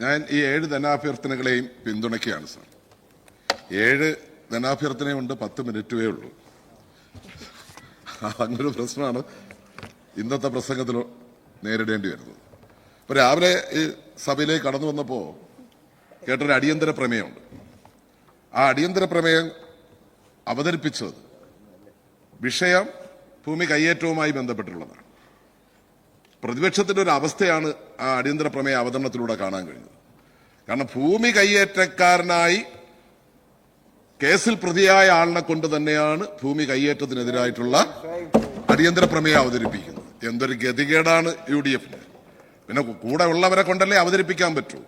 ഞാൻ ഈ ഏഴ് ധനാഭ്യർത്ഥനകളെയും പിന്തുണയ്ക്കുകയാണ് സാർ. ഏഴ് ധനാഭ്യർത്ഥനയുണ്ട് പത്ത് മിനിറ്റുവേ ഉള്ളൂ. അങ്ങനൊരു പ്രശ്നമാണ് ഇന്നത്തെ പ്രസംഗത്തിൽ നേരിടേണ്ടി വരുന്നത്. അപ്പോൾ രാവിലെ ഈ സഭയിലേക്ക് കടന്നു വന്നപ്പോൾ കേട്ടൊരു അടിയന്തര പ്രമേയമുണ്ട്. ആ അടിയന്തര പ്രമേയം അവതരിപ്പിച്ചത് വിഷയം ഭൂമി കയ്യേറ്റവുമായി ബന്ധപ്പെട്ടുള്ളതാണ്. പ്രതിപക്ഷത്തിന്റെ ഒരു അവസ്ഥയാണ് ആ അടിയന്തര പ്രമേയ അവതരണത്തിലൂടെ കാണാൻ കഴിഞ്ഞത്. കാരണം ഭൂമി കയ്യേറ്റക്കാരനായി കേസിൽ പ്രതിയായ ആളിനെ കൊണ്ട് തന്നെയാണ് ഭൂമി കയ്യേറ്റത്തിനെതിരായിട്ടുള്ള അടിയന്തര പ്രമേയം അവതരിപ്പിക്കുന്നത്. എന്തൊരു ഗതികേടാണ് യു ഡി എഫിന് പിന്നെ കൂടെ ഉള്ളവരെ കൊണ്ടല്ലേ അവതരിപ്പിക്കാൻ പറ്റൂ.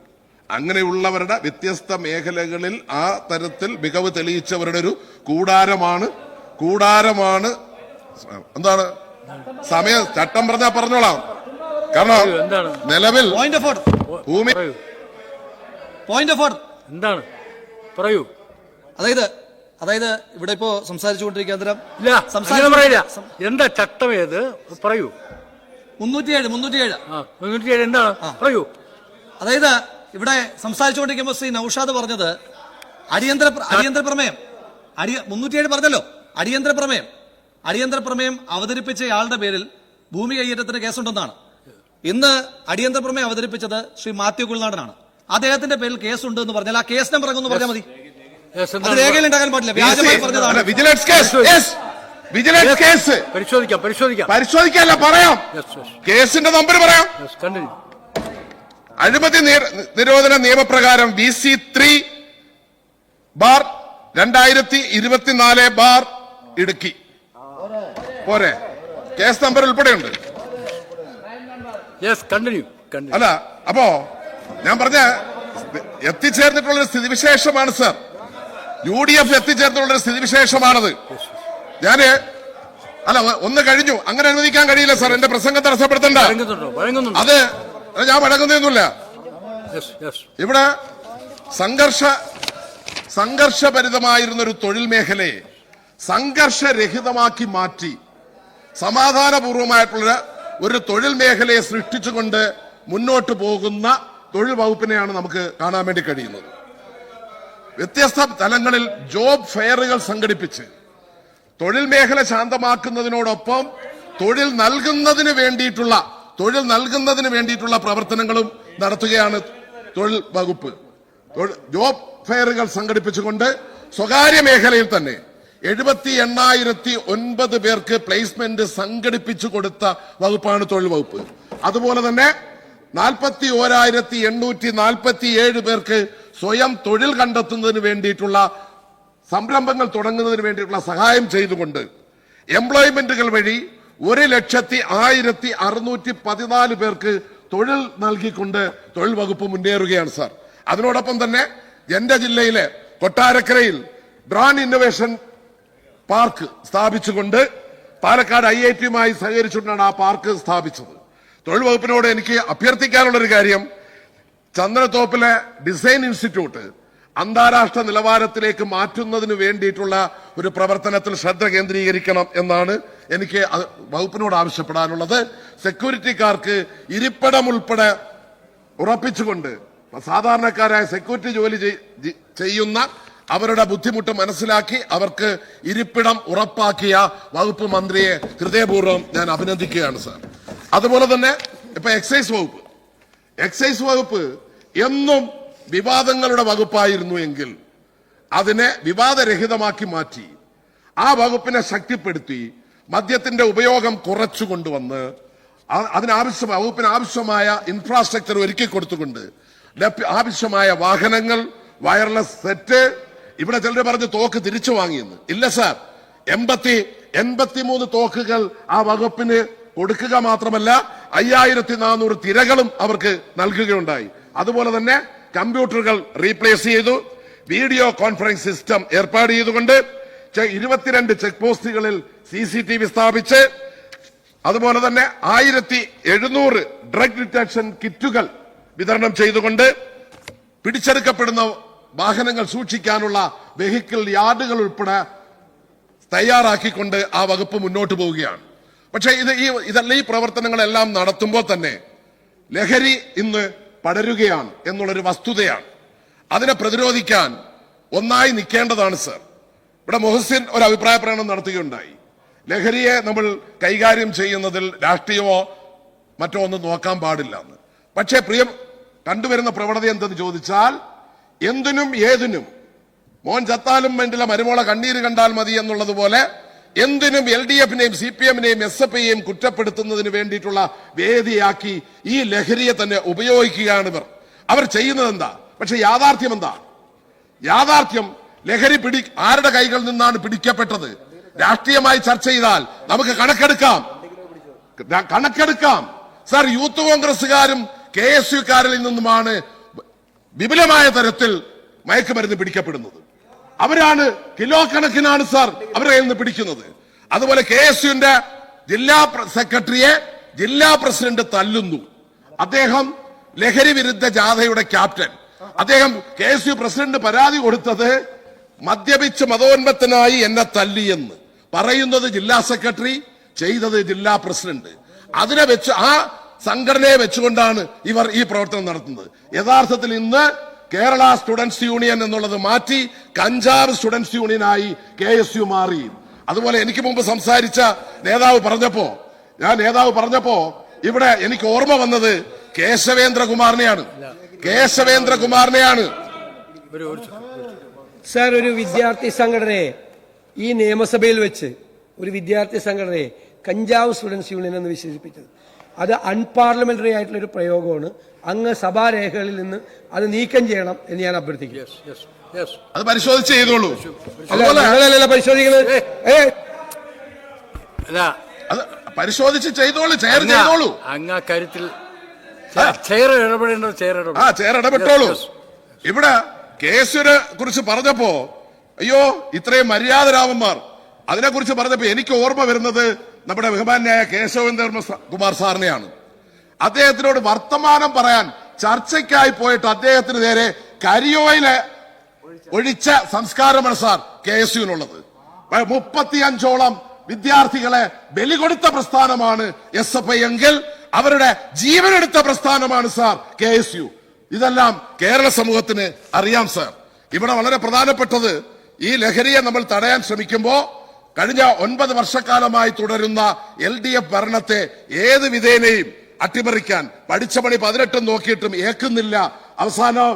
അങ്ങനെയുള്ളവരുടെ വ്യത്യസ്ത മേഖലകളിൽ ആ തരത്തിൽ മികവ് തെളിയിച്ചവരുടെ ഒരു കൂടാരമാണ്. കൂടാരമാണ് എന്താണ്? സമയം ചട്ടം പറഞ്ഞാൽ പറഞ്ഞോളാം. കാരണം എന്താണ്? നിലവിൽ പോയിന്റ് ഓഫ് ഓർഡർ ഭൂമി പോയിന്റ് ഓഫ് ഓർഡർ എന്താണ്? പറയൂ. അതായത് അതായത് ഇവിടെ ഇപ്പോ സംസാരിച്ചുകൊണ്ടിരിക്കുന്ന എന്താ ചട്ടം ഏത്? പറയൂ. മുന്നൂറ്റിയേഴ് മുന്നൂറ്റിയേഴ്. ആ മുന്നൂറ്റി ഏഴ് എന്താണ് പറയൂ. അതായത് ഇവിടെ സംസാരിച്ചുകൊണ്ടിരിക്കുമ്പോൾ ശ്രീ നൌഷാദ് പറഞ്ഞത് അടിയന്തര അടിയന്തര പ്രമേയം. അടിയ മുന്നൂറ്റിയേഴ് പറഞ്ഞല്ലോ. അടിയന്തര പ്രമേയം. അടിയന്തര പ്രമേയം അവതരിപ്പിച്ചയാളുടെ പേരിൽ ഭൂമി കൈയേറ്റത്തിന് കേസുണ്ടെന്നാണ്. ഇന്ന് അടിയന്തര പ്രമേയം അവതരിപ്പിച്ചത് ശ്രീ മാത്യു കുൾനാടനാണ് അദ്ദേഹത്തിന്റെ പേരിൽ കേസുണ്ട് എന്ന് പറഞ്ഞാൽ ആ കേസ് നമ്പർ അങ്ങ് പറഞ്ഞാൽ മതി. Yes, അത് എന്താണ്? രേഖയിൽ ഉണ്ടാക്കാൻ പാടില്ല. വ്യാജമായി പറഞ്ഞതാണ്. Vigilance case. Vigilance case. പരിശോധിക്കാം പരിശോധിക്കാം. പരിശോധിക്കല്ല പറയാം. കേസിന്റെ നമ്പർ പറയാം. അഴിമതി നിരോധന നിയമപ്രകാരം വി സി ത്രീ ബാർ രണ്ടായിരത്തി ഇരുപത്തിനാല് ബാർ ഇടുക്കി. പോരെ. കേസ് നമ്പർ ഉൾപ്പെടെയുണ്ട്. യെസ് കണ്ടിന്യൂ അല്ല അപ്പോ ഞാൻ പറഞ്ഞ എത്തിച്ചേർന്നിട്ടുള്ള ഒരു സ്ഥിതിവിശേഷമാണ് സർ യു ഡി എഫ് എത്തിച്ചേർന്നിട്ടുള്ള ഒരു സ്ഥിതിവിശേഷമാണത്. ഞാൻ അല്ല ഒന്ന് കഴിഞ്ഞു. അങ്ങനെ അനുവദിക്കാൻ കഴിയില്ല സാർ എന്റെ പ്രസംഗം തടസ്സപ്പെടുത്തണ്ട. അത് ഞാൻ വഴങ്ങുന്നൊന്നുമില്ല. യെസ് ഇവിടെ സംഘർഷ സംഘർഷഭരിതമായിരുന്ന ഒരു തൊഴിൽ മേഖലയെ സംഘർഷരഹിതമാക്കി മാറ്റി സമാധാനപൂർവമായിട്ടുള്ള ഒരു തൊഴിൽ മേഖലയെ സൃഷ്ടിച്ചുകൊണ്ട് മുന്നോട്ട് പോകുന്ന തൊഴിൽ വകുപ്പിനെയാണ് നമുക്ക് കാണാൻ വേണ്ടി കഴിയുന്നത്. വ്യത്യസ്ത തലങ്ങളിൽ ജോബ് ഫെയറുകൾ സംഘടിപ്പിച്ച് തൊഴിൽ മേഖല ശാന്തമാക്കുന്നതിനോടൊപ്പം തൊഴിൽ നൽകുന്നതിന് വേണ്ടിയിട്ടുള്ള തൊഴിൽ നൽകുന്നതിന് വേണ്ടിയിട്ടുള്ള പ്രവർത്തനങ്ങളും നടത്തുകയാണ് തൊഴിൽ വകുപ്പ്. ജോബ് ഫെയറുകൾ സംഘടിപ്പിച്ചുകൊണ്ട് സ്വകാര്യ മേഖലയിൽ തന്നെ എഴുപത്തി എണ്ണായിരത്തി ഒൻപത് പേർക്ക് പ്ലേസ്മെന്റ് സംഘടിപ്പിച്ചു കൊടുത്ത വകുപ്പാണ് തൊഴിൽ വകുപ്പ്. അതുപോലെ തന്നെ നാൽപ്പത്തി ഓരായിരത്തി എണ്ണൂറ്റി നാൽപ്പത്തി ഏഴ് പേർക്ക് സ്വയം തൊഴിൽ കണ്ടെത്തുന്നതിന് വേണ്ടിയിട്ടുള്ള സംരംഭങ്ങൾ തുടങ്ങുന്നതിന് വേണ്ടിയിട്ടുള്ള സഹായം ചെയ്തുകൊണ്ട് എംപ്ലോയ്മെന്റുകൾ വഴി ഒരു ലക്ഷത്തി ആയിരത്തി അറുന്നൂറ്റി പതിനാല് പേർക്ക് തൊഴിൽ നൽകിക്കൊണ്ട് തൊഴിൽ വകുപ്പ് മുന്നേറുകയാണ് സാർ. അതിനോടൊപ്പം തന്നെ എന്റെ ജില്ലയിലെ കൊട്ടാരക്കരയിൽ ബ്രാൻഡ് ഇന്നോവേഷൻ പാർക്ക് സ്ഥാപിച്ചുകൊണ്ട് പാലക്കാട് ഐ ഐ ടിയുമായി സഹകരിച്ചുകൊണ്ടാണ് ആ പാർക്ക് സ്ഥാപിച്ചത്. തൊഴിൽ വകുപ്പിനോട് എനിക്ക് അഭ്യർത്ഥിക്കാനുള്ള ഒരു കാര്യം ചന്ദ്രത്തോപ്പിലെ ഡിസൈൻ ഇൻസ്റ്റിറ്റ്യൂട്ട് അന്താരാഷ്ട്ര നിലവാരത്തിലേക്ക് മാറ്റുന്നതിന് വേണ്ടിയിട്ടുള്ള ഒരു പ്രവർത്തനത്തിൽ ശ്രദ്ധ കേന്ദ്രീകരിക്കണം എന്നാണ് എനിക്ക് വകുപ്പിനോട് ആവശ്യപ്പെടാനുള്ളത്. സെക്യൂരിറ്റിക്കാർക്ക് ഇരിപ്പിടം ഉൾപ്പെടെ ഉറപ്പിച്ചുകൊണ്ട് സാധാരണക്കാരായ സെക്യൂരിറ്റി ജോലി ചെയ്യുന്ന അവരുടെ ബുദ്ധിമുട്ട് മനസ്സിലാക്കി അവർക്ക് ഇരിപ്പിടം ഉറപ്പാക്കിയ വകുപ്പ് മന്ത്രിയെ ഹൃദയപൂർവം ഞാൻ അഭിനന്ദിക്കുകയാണ് സാർ. അതുപോലെ തന്നെ ഇപ്പൊ എക്സൈസ് വകുപ്പ്. എക്സൈസ് വകുപ്പ് എന്നും വിവാദങ്ങളുടെ വകുപ്പായിരുന്നു എങ്കിൽ അതിനെ വിവാദരഹിതമാക്കി മാറ്റി ആ വകുപ്പിനെ ശക്തിപ്പെടുത്തി മദ്യത്തിന്റെ ഉപയോഗം കുറച്ചു കൊണ്ടുവന്ന് അതിനാവശ്യ വകുപ്പിന് ആവശ്യമായ ഇൻഫ്രാസ്ട്രക്ചർ ഒരുക്കി കൊടുത്തുകൊണ്ട് ആവശ്യമായ വാഹനങ്ങൾ വയർലെസ് സെറ്റ് ഇവിടെ ചിലർ പറഞ്ഞു തോക്ക് തിരിച്ചു വാങ്ങിയെന്ന്. ഇല്ല സാർ. എൺപത്തി എൺപത്തിമൂന്ന് തോക്കുകൾ ആ വകുപ്പിന് കൊടുക്കുക മാത്രമല്ല അയ്യായിരത്തി നാനൂറ് തിരകളും അവർക്ക് നൽകുകയുണ്ടായി. അതുപോലെ തന്നെ കമ്പ്യൂട്ടറുകൾ റീപ്ലേസ് ചെയ്തു വീഡിയോ കോൺഫറൻസ് സിസ്റ്റം ഏർപ്പാട് ചെയ്തുകൊണ്ട് ഇരുപത്തിരണ്ട് ചെക്ക് പോസ്റ്റുകളിൽ സി സി ടി വി സ്ഥാപിച്ച് അതുപോലെ തന്നെ ആയിരത്തി എഴുന്നൂറ് ഡ്രഗ് ഡിറ്റക്ഷൻ കിറ്റുകൾ വിതരണം ചെയ്തുകൊണ്ട് പിടിച്ചെടുക്കപ്പെടുന്ന വാഹനങ്ങൾ സൂക്ഷിക്കാനുള്ള വെഹിക്കിൾ യാർഡുകൾ ഉൾപ്പെടെ തയ്യാറാക്കിക്കൊണ്ട് ആ വകുപ്പ് മുന്നോട്ട് പോവുകയാണ്. പക്ഷേ ഇത് ഈ ഇതല്ല ഈ പ്രവർത്തനങ്ങളെല്ലാം നടത്തുമ്പോൾ തന്നെ ലഹരി ഇന്ന് പടരുകയാണ് എന്നുള്ളൊരു വസ്തുതയാണ്. അതിനെ പ്രതിരോധിക്കാൻ ഒന്നായി നിൽക്കേണ്ടതാണ് സർ. ഇവിടെ മൊഹസിൻ ഒരു അഭിപ്രായ പ്രകടനം നടത്തുകയുണ്ടായി. ലഹരിയെ നമ്മൾ കൈകാര്യം ചെയ്യുന്നതിൽ രാഷ്ട്രീയമോ മറ്റോ ഒന്നും നോക്കാൻ പാടില്ല എന്ന്. പക്ഷേ പ്രിയം കണ്ടുവരുന്ന പ്രവണത എന്തെന്ന് ചോദിച്ചാൽ എന്തിനും ഏതിനും. മോൻ ചത്താലും വേണ്ടില്ല മരുമോളെ കണ്ണീര് കണ്ടാൽ മതി എന്നുള്ളതുപോലെ എന്തിനും എൽ ഡി എഫിനെയും സി പി എമ്മിനെയും എസ് എഫ് ഐയെയും കുറ്റപ്പെടുത്തുന്നതിന് വേണ്ടിയിട്ടുള്ള വേദിയാക്കി ഈ ലഹരിയെ തന്നെ ഉപയോഗിക്കുകയാണ് ഇവർ. അവർ ചെയ്യുന്നത് എന്താ പക്ഷെ യാഥാർത്ഥ്യം എന്താ? യാഥാർത്ഥ്യം ലഹരി പിടി ആരുടെ കൈകളിൽ നിന്നാണ് പിടിക്കപ്പെട്ടത്? രാഷ്ട്രീയമായി ചർച്ച ചെയ്താൽ നമുക്ക് കണക്കെടുക്കാം. കണക്കെടുക്കാം. സാർ യൂത്ത് കോൺഗ്രസുകാരും കെ എസ് യുക്കാരിൽ നിന്നുമാണ് വിപുലമായ തരത്തിൽ മയക്കുമരുന്ന് പിടിക്കപ്പെടുന്നത്. അവരാണ് കിലോ കണക്കിനാണ് സാർ അവരുടെ കയ്യിൽ നിന്ന് പിടിക്കുന്നത്. അതുപോലെ കെ എസ് യുന്റെ ജില്ലാ സെക്രട്ടറിയെ ജില്ലാ പ്രസിഡന്റ് തല്ലുന്നു. അദ്ദേഹം ലഹരി വിരുദ്ധ ജാഥയുടെ ക്യാപ്റ്റൻ. അദ്ദേഹം കെ എസ് യു പ്രസിഡന്റ് പരാതി കൊടുത്തത് മദ്യപിച്ച് മതോന്മത്തനായി എന്നെ തല്ലിയെന്ന് പറയുന്നത് ജില്ലാ സെക്രട്ടറി ചെയ്തത് ജില്ലാ പ്രസിഡന്റ്. അതിനെ വെച്ച് ആ സംഘടനയെ വെച്ചുകൊണ്ടാണ് ഇവർ ഈ പ്രവർത്തനം നടത്തുന്നത്. യഥാർത്ഥത്തിൽ ഇന്ന് കേരള സ്റ്റുഡൻസ് യൂണിയൻ എന്നുള്ളത് മാറ്റി കഞ്ചാവ് സ്റ്റുഡൻസ് യൂണിയനായി കെ എസ് യു മാറി. അതുപോലെ എനിക്ക് മുമ്പ് സംസാരിച്ച നേതാവ് പറഞ്ഞപ്പോ ഞാൻ നേതാവ് പറഞ്ഞപ്പോ ഇവിടെ എനിക്ക് ഓർമ്മ വന്നത് കേശവേന്ദ്രകുമാറിനെയാണ്. കേശവേന്ദ്രകുമാറിനെയാണ്. സാർ ഒരു വിദ്യാർത്ഥി സംഘടനയെ ഈ നിയമസഭയിൽ വെച്ച് ഒരു വിദ്യാർത്ഥി സംഘടനയെ കഞ്ചാവ് സ്റ്റുഡൻസ് യൂണിയൻ എന്ന് വിശേഷിപ്പിച്ചത്. അത് അൺപാർലമെന്ററി ആയിട്ടുള്ള ഒരു പ്രയോഗമാണ്. അങ്ങ് സഭാരേഖകളിൽ നിന്ന് അത് നീക്കം ചെയ്യണം എന്ന് ഞാൻ അഭ്യർത്ഥിക്കുന്നു. യെസ് യെസ് യെസ് അത് പരിശോധിച്ച് ചെയ്തോളൂ. അതുപോലെ പരിശോധിക്കുന്നത്? ഏ. അല്ല. അത് പരിശോധിച്ച് ചെയ്തോളൂ ചെയർ അങ്ങ് ചെയ്തോളൂ. അങ്ങ് ആ കാര്യത്തിൽ ചെയർ ഇടപെടേണ്ടത് ചെയർ ആ ഇടപെടണം. ചെയർ ഇടപെട്ടോളൂ. ഇവിടെ കേസിനെ കുറിച്ച് പറഞ്ഞപ്പോ അയ്യോ ഇത്രയും മര്യാദരാമന്മാർ അതിനെക്കുറിച്ച് പറഞ്ഞപ്പോ എനിക്ക് ഓർമ്മ വരുന്നത് നമ്മുടെ ബഹുമാന്യായ കേശവേന്ദ്ര കുമാർ സാറിനെയാണ്. അദ്ദേഹത്തിനോട് വർത്തമാനം പറയാൻ ചർച്ചയ്ക്കായി പോയിട്ട് അദ്ദേഹത്തിന് നേരെ കരിയോയിലെ ഒഴിച്ച സംസ്കാരമാണ് സാർ കെ എസ് യുവിനുള്ളത്. മുപ്പത്തിയഞ്ചോളം വിദ്യാർത്ഥികളെ ബലി കൊടുത്ത പ്രസ്ഥാനമാണ് എസ് എഫ് ഐ എങ്കിൽ അവരുടെ ജീവനെടുത്ത പ്രസ്ഥാനമാണ് സാർ കെ എസ് യു. ഇതെല്ലാം കേരള സമൂഹത്തിന് അറിയാം സാർ. ഇവിടെ വളരെ പ്രധാനപ്പെട്ടത് ഈ ലഹരിയെ നമ്മൾ തടയാൻ ശ്രമിക്കുമ്പോ കഴിഞ്ഞ ഒൻപത് വർഷക്കാലമായി തുടരുന്ന എൽ ഡി എഫ് ഭരണത്തെ ഏത് വിധേനയും അട്ടിമറിക്കാൻ പഠിച്ച പണി പതിനെട്ടും നോക്കിയിട്ടും ഏക്കുന്നില്ല അവസാനം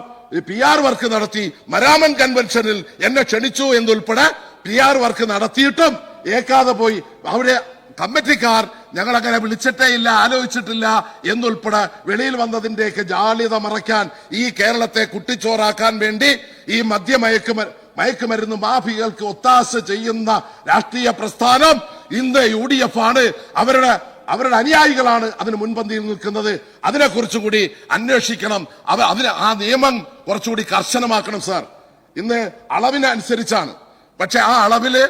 പി ആർ വർക്ക് നടത്തി മരാമൻ കൺവെൻഷനിൽ എന്നെ ക്ഷണിച്ചു എന്നുൾപ്പെടെ പി ആർ വർക്ക് നടത്തിയിട്ടും ഏക്കാതെ പോയി. അവിടെ കമ്മിറ്റിക്കാർ ഞങ്ങൾ അങ്ങനെ വിളിച്ചിട്ടേ ഇല്ല ആലോചിച്ചിട്ടില്ല എന്നുൾപ്പെടെ വെളിയിൽ വന്നതിന്റെയൊക്കെ ജാള്യത മറയ്ക്കാൻ ഈ കേരളത്തെ കുട്ടിച്ചോറാക്കാൻ വേണ്ടി ഈ മദ്യമയക്കുമ മയക്കുമരുന്ന് മാഫികൾക്ക് ഒത്താശ ചെയ്യുന്ന രാഷ്ട്രീയ പ്രസ്ഥാനം ഇന്ന് യു ഡി എഫ് ആണ്. അവരുടെ അവരുടെ അനുയായികളാണ് അതിന് മുൻപന്തിയിൽ നിൽക്കുന്നത്. അതിനെക്കുറിച്ച് കൂടി അന്വേഷിക്കണം. അവ അതിന് ആ നിയമം കുറച്ചുകൂടി കർശനമാക്കണം സാർ. ഇന്ന് അളവിനനുസരിച്ചാണ്. പക്ഷെ ആ അളവിൽ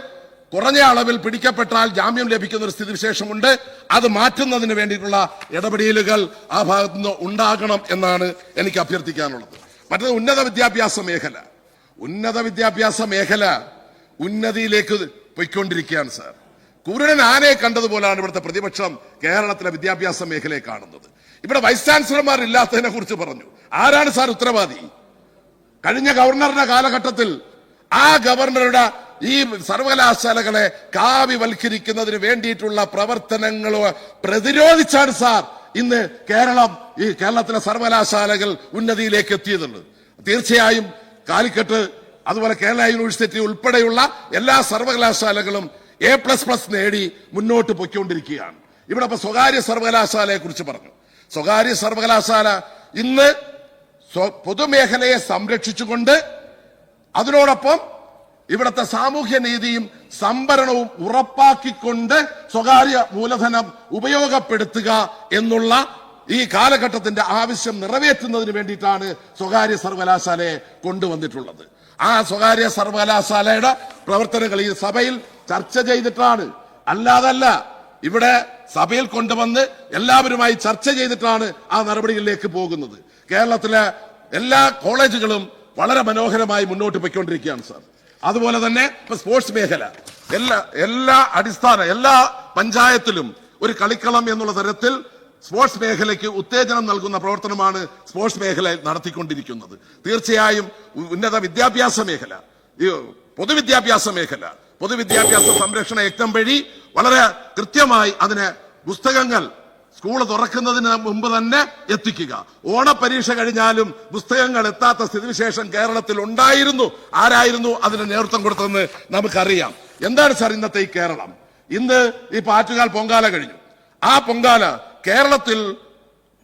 കുറഞ്ഞ അളവിൽ പിടിക്കപ്പെട്ടാൽ ജാമ്യം ലഭിക്കുന്ന ഒരു സ്ഥിതിവിശേഷമുണ്ട്. അത് മാറ്റുന്നതിന് വേണ്ടിയിട്ടുള്ള ഇടപെടലുകൾ ആ ഭാഗത്തുനിന്ന് ഉണ്ടാകണം എന്നാണ് എനിക്ക് അഭ്യർത്ഥിക്കാനുള്ളത്. മറ്റത് ഉന്നത വിദ്യാഭ്യാസ മേഖല. ഉന്നത വിദ്യാഭ്യാസ മേഖല ഉന്നതിയിലേക്ക് പൊയ്ക്കൊണ്ടിരിക്കുകയാണ് സാർ. കുരുടൻ ആനയെ കണ്ടതുപോലാണ് ഇവിടുത്തെ പ്രതിപക്ഷം കേരളത്തിലെ വിദ്യാഭ്യാസ മേഖലയെ കാണുന്നത്. ഇവിടെ വൈസ് ചാൻസലർമാർ ഇല്ലാത്തതിനെ കുറിച്ച് പറഞ്ഞു. ആരാണ് സാർ ഉത്തരവാദി? കഴിഞ്ഞ ഗവർണറുടെ കാലഘട്ടത്തിൽ ആ ഗവർണറുടെ ഈ സർവകലാശാലകളെ കാവ്യവൽക്കരിക്കുന്നതിന് വേണ്ടിയിട്ടുള്ള പ്രവർത്തനങ്ങൾ പ്രതിരോധിച്ചാണ് സാർ ഇന്ന് കേരളം ഈ കേരളത്തിലെ സർവകലാശാലകൾ ഉന്നതിയിലേക്ക് എത്തിയതുള്ളത്. തീർച്ചയായും കാലിക്കറ്റ് അതുപോലെ കേരള യൂണിവേഴ്സിറ്റി ഉൾപ്പെടെയുള്ള എല്ലാ സർവകലാശാലകളും എ പ്ലസ് പ്ലസ് നേടി മുന്നോട്ട് പൊയ്ക്കൊണ്ടിരിക്കുകയാണ്. ഇവിടെ ഇപ്പൊ സ്വകാര്യ സർവകലാശാലയെ കുറിച്ച് പറഞ്ഞു. സ്വകാര്യ സർവകലാശാല ഇന്ന് പൊതുമേഖലയെ സംരക്ഷിച്ചുകൊണ്ട് അതിനോടൊപ്പം ഇവിടുത്തെ സാമൂഹ്യ നീതിയും സംഭരണവും ഉറപ്പാക്കിക്കൊണ്ട് സ്വകാര്യ മൂലധനം ഉപയോഗപ്പെടുത്തുക എന്നുള്ള ഈ കാലഘട്ടത്തിന്റെ ആവശ്യം നിറവേറ്റുന്നതിന് വേണ്ടിയിട്ടാണ് സ്വകാര്യ സർവകലാശാലയെ കൊണ്ടുവന്നിട്ടുള്ളത്. ആ സ്വകാര്യ സർവകലാശാലയുടെ പ്രവർത്തനങ്ങൾ ഈ സഭയിൽ ചർച്ച ചെയ്തിട്ടാണ്. അല്ലാതല്ല ഇവിടെ സഭയിൽ കൊണ്ടുവന്ന് എല്ലാവരുമായി ചർച്ച ചെയ്തിട്ടാണ് ആ നടപടികളിലേക്ക് പോകുന്നത്. കേരളത്തിലെ എല്ലാ കോളേജുകളും വളരെ മനോഹരമായി മുന്നോട്ട് പോയിക്കൊണ്ടിരിക്കുകയാണ് സാർ. അതുപോലെ തന്നെ സ്പോർട്സ് മേഖല. എല്ലാ എല്ലാ അടിസ്ഥാന എല്ലാ പഞ്ചായത്തിലും ഒരു കളിക്കളം എന്നുള്ള തരത്തിൽ സ്പോർട്സ് മേഖലയ്ക്ക് ഉത്തേജനം നൽകുന്ന പ്രവർത്തനമാണ് സ്പോർട്സ് മേഖല നടത്തിക്കൊണ്ടിരിക്കുന്നത്. തീർച്ചയായും ഉന്നത വിദ്യാഭ്യാസ മേഖല പൊതുവിദ്യാഭ്യാസ മേഖല പൊതുവിദ്യാഭ്യാസ സംരക്ഷണ യജ്ഞം വഴി വളരെ കൃത്യമായി അതിന് പുസ്തകങ്ങൾ സ്കൂൾ തുറക്കുന്നതിന് മുമ്പ് തന്നെ എത്തിക്കുക. ഓണപരീക്ഷ കഴിഞ്ഞാലും പുസ്തകങ്ങൾ എത്താത്ത സ്ഥിതിവിശേഷം കേരളത്തിൽ ഉണ്ടായിരുന്നു. ആരായിരുന്നു അതിന് നേതൃത്വം കൊടുത്തതെന്ന് നമുക്കറിയാം. എന്താണ് സാർ ഇന്നത്തെ ഈ കേരളം? ഇന്ന് ഈ പാറ്റുകാൽ പൊങ്കാല കഴിഞ്ഞു. ആ പൊങ്കാല കേരളത്തിൽ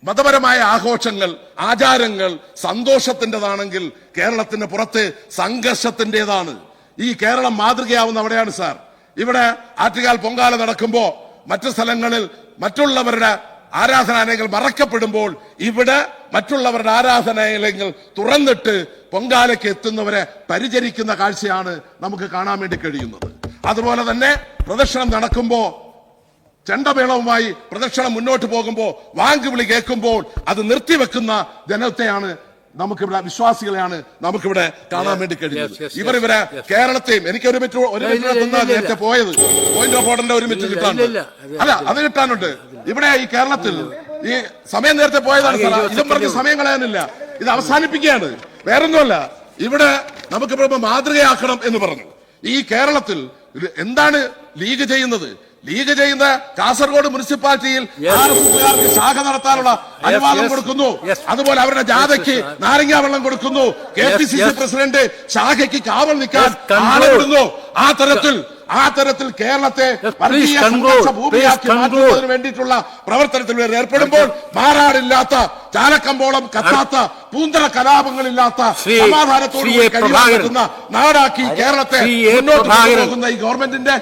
മതപരമായ ആഘോഷങ്ങൾ ആചാരങ്ങൾ സന്തോഷത്തിന്റെതാണെങ്കിൽ കേരളത്തിന് പുറത്ത് സംഘർഷത്തിന്റെതാണ്. ഈ കേരളം മാതൃകയാവുന്ന അവിടെയാണ് സാർ. ഇവിടെ ആറ്റുകാൽ പൊങ്കാല നടക്കുമ്പോൾ മറ്റു സ്ഥലങ്ങളിൽ മറ്റുള്ളവരുടെ ആരാധനാലയങ്ങൾ മറക്കപ്പെടുമ്പോൾ ഇവിടെ മറ്റുള്ളവരുടെ ആരാധനാലയങ്ങൾ തുറന്നിട്ട് പൊങ്കാലയ്ക്ക് എത്തുന്നവരെ പരിചരിക്കുന്ന കാഴ്ചയാണ് നമുക്ക് കാണാൻ വേണ്ടി കഴിയുന്നത്. അതുപോലെ തന്നെ പ്രദർശനം നടക്കുമ്പോ ചെണ്ടമേളവുമായി പ്രദക്ഷിണം മുന്നോട്ട് പോകുമ്പോൾ വാങ്കുവിളി കേൾക്കുമ്പോൾ അത് നിർത്തിവെക്കുന്ന ജനത്തെയാണ് നമുക്കിവിടെ വിശ്വാസികളെയാണ് നമുക്കിവിടെ കാണാൻ വേണ്ടി കഴിയുന്നത്. ഇവർ ഇവരെ. കേരളത്തെയും എനിക്ക് ഒരു മിനിറ്റ് ഒരു മിനിറ്റ് നേരത്തെ പോയത് പോയിന്റ് ഓഫ് ഓർഡറിന്റെ ഒരു മിനിറ്റ് കിട്ടാനുണ്ട്. അല്ല അത് കിട്ടാനുണ്ട്. ഇവിടെ ഈ കേരളത്തിൽ ഈ സമയം നേരത്തെ പോയതാണ് ഇതും പറഞ്ഞ് സമയം കളയാനില്ല. ഇത് അവസാനിപ്പിക്കുകയാണ്. വേറൊന്നുമല്ല ഇവിടെ നമുക്കിപ്പോ മാതൃകയാക്കണം എന്ന് പറഞ്ഞു. ഈ കേരളത്തിൽ എന്താണ് ലീഗ് ചെയ്യുന്നത്? ലീഗ് ചെയ്യുന്ന കാസർഗോഡ് മുനിസിപ്പാലിറ്റിയിൽ. ആർ എസ് എസുകാർക്ക് ശാഖ നടത്താനുള്ള അനുവാദം കൊടുക്കുന്നു അതുപോലെ അവരുടെ ജാഥയ്ക്ക്. നാരങ്ങാ വെള്ളം കൊടുക്കുന്നു K P C C president ശാഖയ്ക്ക് കാവൽ നിൽക്കാൻ. ആളെടുന്നു ആ തരത്തിൽ ആ തരത്തിൽ കേരളത്തെ വർഗീയ സംഘർഷ ഭൂമിയാക്കി. മാറ്റുന്നതിന് വേണ്ടിയിട്ടുള്ള പ്രവർത്തനത്തിൽ ഇവർ ഏർപ്പെടുമ്പോൾ മാറാടില്ലാത്ത ചാലക്കമ്പോളം കത്താത്ത പൂന്തറ കലാപങ്ങളില്ലാത്ത സമാധാനത്തോടുകൂടി. കഴിയാൻ നാടാക്കി കേരളത്തെ. മുന്നോട്ട്. ഈ ഗവൺമെന്റിന്റെ